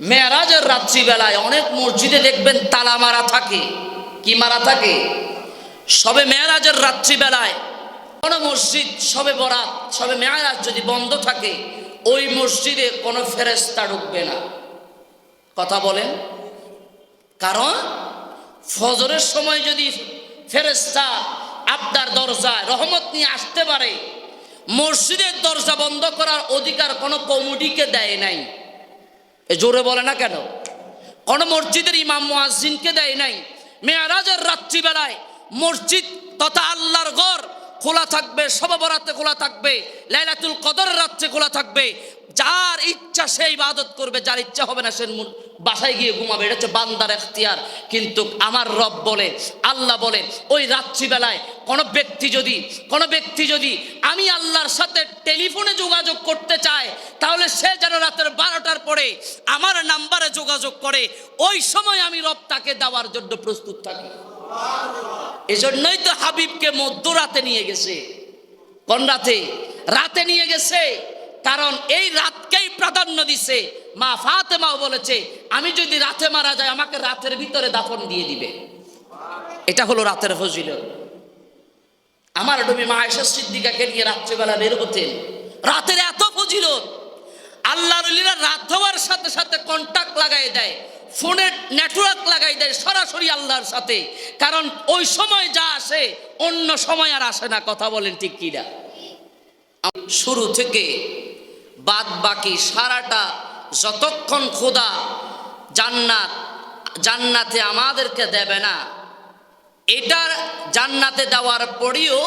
মেয়ারাজের রাত্রিবেলায় অনেক মসজিদে দেখবেন তালা মারা থাকে। কি মারা থাকে? সবে মেয়ারাজের রাত্রিবেলায় কোনো মসজিদ, সবে বরাত, সবে মেয়ারাজ যদি বন্ধ থাকে, ওই মসজিদে কোনো ফেরেস্তা ঢুকবে না। কথা বলেন। কারণ ফজরের সময় যদি ফেরেস্তা আপনার দরজায় রহমত নিয়ে আসতে পারে, মসজিদের দরজা বন্ধ করার অধিকার কোনো কমিটিকে দেয় নাই। জোরে বলে না কেন? কোন মসজিদের ইমাম মোয়াজিনকে দেয় নাই। মেয়ারাজের রাত্রিবেলায় মসজিদ তথা আল্লাহর ঘর খোলা থাকবে সববরাতে খোলা থাকবে, লাইলাতুল কদর রাত্রে খোলা থাকবে। যার ইচ্ছা সেই ইবাদত করবে, যার ইচ্ছা হবে না সে বাসায় গিয়ে ঘুমাবে। এটা হচ্ছে বান্দার এখতিয়ার। কিন্তু আমার রব বলে, আল্লাহ বলে, ওই রাত্রিবেলায় কোনো ব্যক্তি যদি, কোনো ব্যক্তি যদি আমি আল্লাহর সাথে টেলিফোনে যোগাযোগ করতে চায়, তাহলে সে যেন রাতের বারোটার পরে আমার নাম্বারে যোগাযোগ করে, ওই সময় আমি রব তাকে দেওয়ার জন্য প্রস্তুত থাকি। এজন্যই তো হাবিবকে মধ্যরাতে নিয়ে গেছে। কোন রাতে? রাতে নিয়ে গেছে। কারণ এই রাতকেই প্রাধান্য দিছে। মা ফাতেমাও বলেছে, আমি যদি রাতে মারা যাই, আমাকে রাতের ভিতরে দাফন দিয়ে দিবে। এটা হলো রাতের ফজিলত। আমার ডুবি মা আয়েশা সিদ্দিকাকে নিয়ে রাত্রিবেলা বের হতেন। রাতের এত ফজিলত, আল্লাহ রলিরা রাত হওয়ার সাথে সাথে কন্টাক্ট লাগাই দেয় ফোনের নেটওয়ার্ক লাগাই দেয়, সরাসরি আল্লাহর সাথে। কারণ ওই সময় যা আসে, অন্য সময় আর আসে না, কথা বলেন ঠিক কিনা? শুরু থেকে বাদ বাকি সারাটা যতক্ষণ খোদা জান্নাত, জান্নাতে আমাদেরকে দেবে না, এটার জান্নাতে দেওয়ার পরেও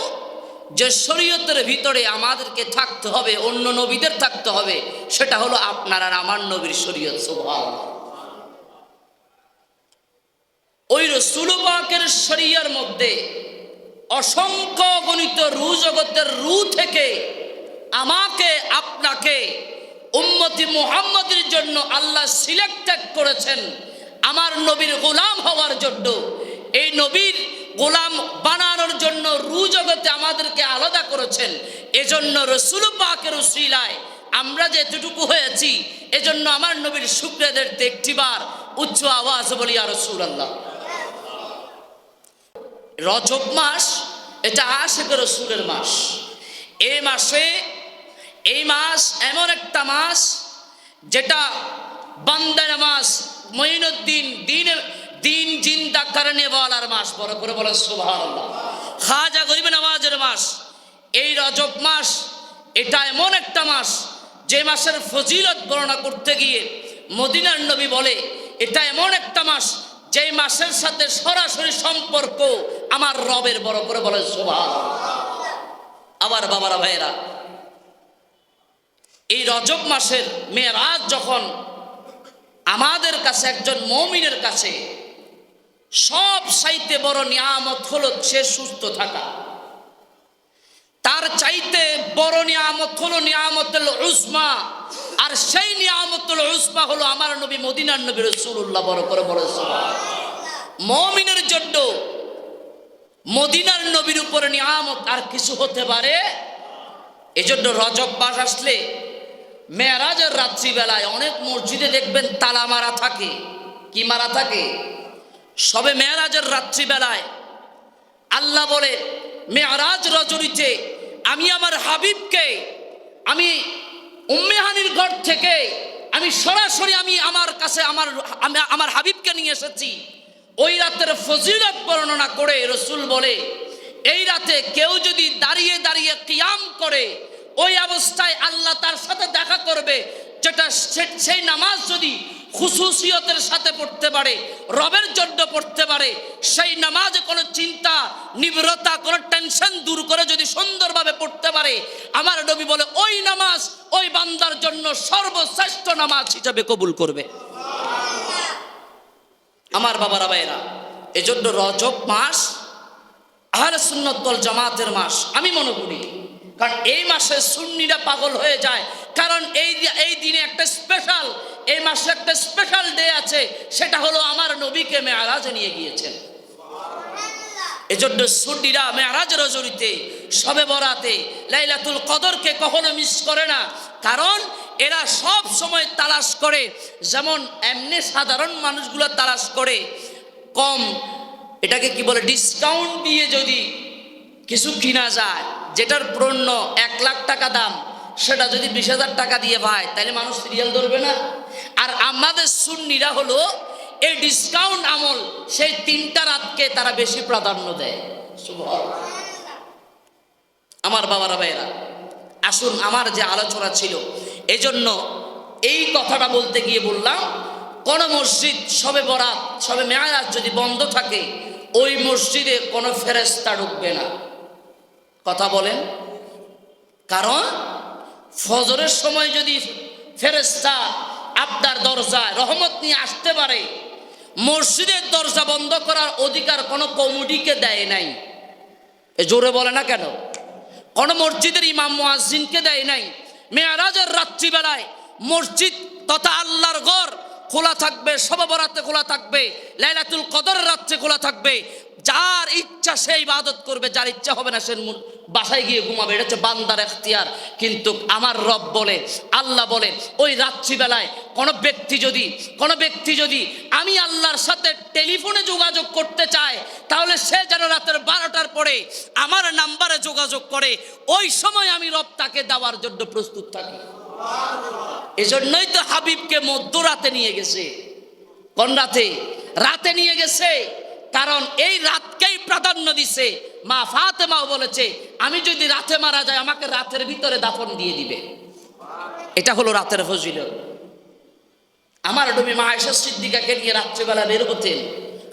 যে শরীয়তের ভিতরে আমাদেরকে থাকতে হবে, অন্য নবীদের থাকতে হবে, সেটা হলো আপনার আর আমার নবীর শরীয়ত স্বভাব ওই রসুল পাকের শরিয়ার মধ্যে অসংখ্য গণিত রু জগতের রু থেকে আমাকে, আপনাকে, উম্মতি মুহাম্মদের জন্য আল্লাহ সিলেক্টেড করেছেন। আমার নবীর গোলাম হওয়ার জন্য। এই নবীর গোলাম বানানোর জন্য রু জগতে আমাদেরকে আলাদা করেছেন। এজন্য রসুল পাকের উসিলায় আমরা যে এতটুকু হয়েছি, এজন্য আমার নবীর শুক্রেদের একটিবার উচ্চ আওয়াজ বলি আর রসুল আল্লাহ রজব মাস, এটা আশেখ রসুলের মাস। এই মাসে এই মাস এমন একটা মাস যেটা বান্দার মাস, মঈনুদ্দিন দিনের দিন জিন্দা কারণে বলার মাস, বড় করে বলে সোভার খাজা গরিব নামাজের মাস, এই রজব মাস, এটা এমন একটা মাস যে মাসের ফজিলত বর্ণনা করতে গিয়ে মদিনার নবী বলে, এটা এমন একটা মাস যে মাসের সাথে সরাসরি সম্পর্ক আমার রবের, বড় করে বলে শোভা আবার বাবারা ভাইয়েরা এই রজব মাসের মেয়েরাজ যখন আমাদের কাছে, একজন মমিনের কাছে সব সাইতে বড় নিয়ামত হল সে সুস্থ থাকা। তার চাইতে বড় নিয়ামত হলো নিয়ামতুল উসমা আর সেই নিয়ামতুল উসমা হলো আমার নবী, মদিনার নবী রসুল্লাহ বড় করে বড় মমিনের জন্য মদিনার নবীর উপরে নিয়ামত আর কিছু হতে পারে? এজন্য রজব মাস আসলে মেয়ারাজের রাত্রিবেলায় অনেক মসজিদে দেখবেন তালা মারা থাকে। কি মারা থাকে? সবে মেয়ারাজের রাত্রিবেলায় আল্লাহ বলে, মেয়ারাজ রজনীতে আমি আমার হাবিবকে, আমি উম্মেহানির ঘর থেকে, আমি সরাসরি আমি আমার কাছে আমার আমার হাবিবকে নিয়ে এসেছি। ওই রাতের ফজিলত বর্ণনা করে রসুল বলে, এই রাতে কেউ যদি দাঁড়িয়ে দাঁড়িয়ে কিয়াম করে ওই অবস্থায় আল্লাহ তার সাথে দেখা করবে, যেটা সেই নামাজ যদি খুশুসিয়তের সাথে পড়তে পারে, রবের জন্য পড়তে পারে, সেই নামাজে কোনো চিন্তা নিবরতা কোনো টেনশন দূর করে যদি সুন্দরভাবে পড়তে পারে, আমার নবী বলে, ওই নামাজ ওই বান্দার জন্য সর্বশ্রেষ্ঠ নামাজ হিসাবে কবুল করবে। আমার বাবারা ভাইয়েরা, এজন্য রজব মাস, আহলে সুন্নত দল জামাতের মাস, আমি মনে করি কারণ এই মাসে সুন্নিরা পাগল হয়ে যায়। কারণ এই এই দিনে একটা স্পেশাল এই মাসে একটা স্পেশাল ডে আছে, সেটা হলো আমার নবীকে মেয়ারাজে নিয়ে গিয়েছেন। এজন্য সুন্নিরা মেয়ারাজ রজরিতে সবে বরাতে, লাইলাতুল কদরকে কখনো মিস করে না। কারণ এরা সব সময় তালাশ করে, যেমন এমনি সাধারণ মানুষগুলো তালাশ করে, কম। এটাকে কি বলে? ডিসকাউন্ট দিয়ে যদি কিছু কিনা যায়। যেটার পণ্য এক লাখ টাকা দাম, সেটা যদি বিশ হাজার টাকা দিয়ে পায় তাহলে মানুষ সিরিয়াল ধরবে না? আর আমাদের সুন্নিরা হলো, এই ডিসকাউন্ট আমল, সেই তিনটা রাতকে তারা বেশি প্রাধান্য দেয়। আমার বাবারা ভাইয়েরা, আসুন আমার যে আলোচনা ছিল, এজন্য এই কথাটা বলতে গিয়ে বললাম, কোন মসজিদ, সবে বরাত, সবে মেয়াজ যদি বন্ধ থাকে, ওই মসজিদে কোনো ফেরেস্তা ঢুকবে না। কথা বলেন। কারণ ফজরের সময় যদি ফেরেস্তা আপনার দরজায় রহমত নিয়ে আসতে পারে, মসজিদের দরজা বন্ধ করার অধিকার কোনো কমিটিকে দেয় নাই। জোরে বলে না কেন? কোনো মসজিদের ইমাম মুয়াজ্জিনকে দেয় নাই। মেয়ারাজের রাত্রিবেলায় মসজিদ তথা আল্লাহর ঘর খোলা থাকবে সব বরাতে খোলা থাকবে, লাইলাতুল কদর রাত্রে খোলা থাকবে। যার ইচ্ছা সেই ইবাদত করবে, যার ইচ্ছা হবে না সে বাসায় গিয়ে ঘুমাবে। এটা হচ্ছে বান্দার এখতিয়ার। কিন্তু আমার রব বলে, আল্লাহ বলে, ওই রাত্রিবেলায় কোনো ব্যক্তি যদি, কোনো ব্যক্তি যদি আমি আল্লাহর সাথে টেলিফোনে যোগাযোগ করতে চায়, তাহলে সে যেন রাতের বারোটার পরে আমার নাম্বারে যোগাযোগ করে, ওই সময় আমি রব তাকে দেওয়ার জন্য প্রস্তুত থাকি। এজন্যই তো হাবিবকে মধ্যরাতে নিয়ে গেছে। কোন রাতে? রাতে নিয়ে গেছে। কারণ এই রাতকেই প্রাধান্য দিছে। মা ফাতেমাও বলেছে, আমি যদি রাতে মারা যায় আমাকে রাতের ভিতরে দাফন দিয়ে দিবে। এটা হলো রাতের ফজিলত। আমার ডুবি মা আয়েশা সিদ্দিকাকে নিয়ে রাত্রিবেলা বের হতেন।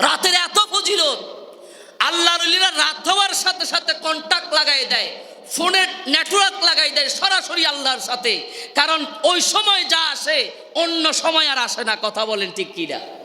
রাতের এত ফজিলত। আল্লাহ রাত হওয়ার সাথে সাথে কন্টাক্ট লাগাই দেয়। ফোনের নেটওয়ার্ক লাগাই দেয় সরাসরি আল্লাহর সাথে। কারণ ওই সময় যা আসে, অন্য সময় আর আসে না। কথা বলেন ঠিক কিনা?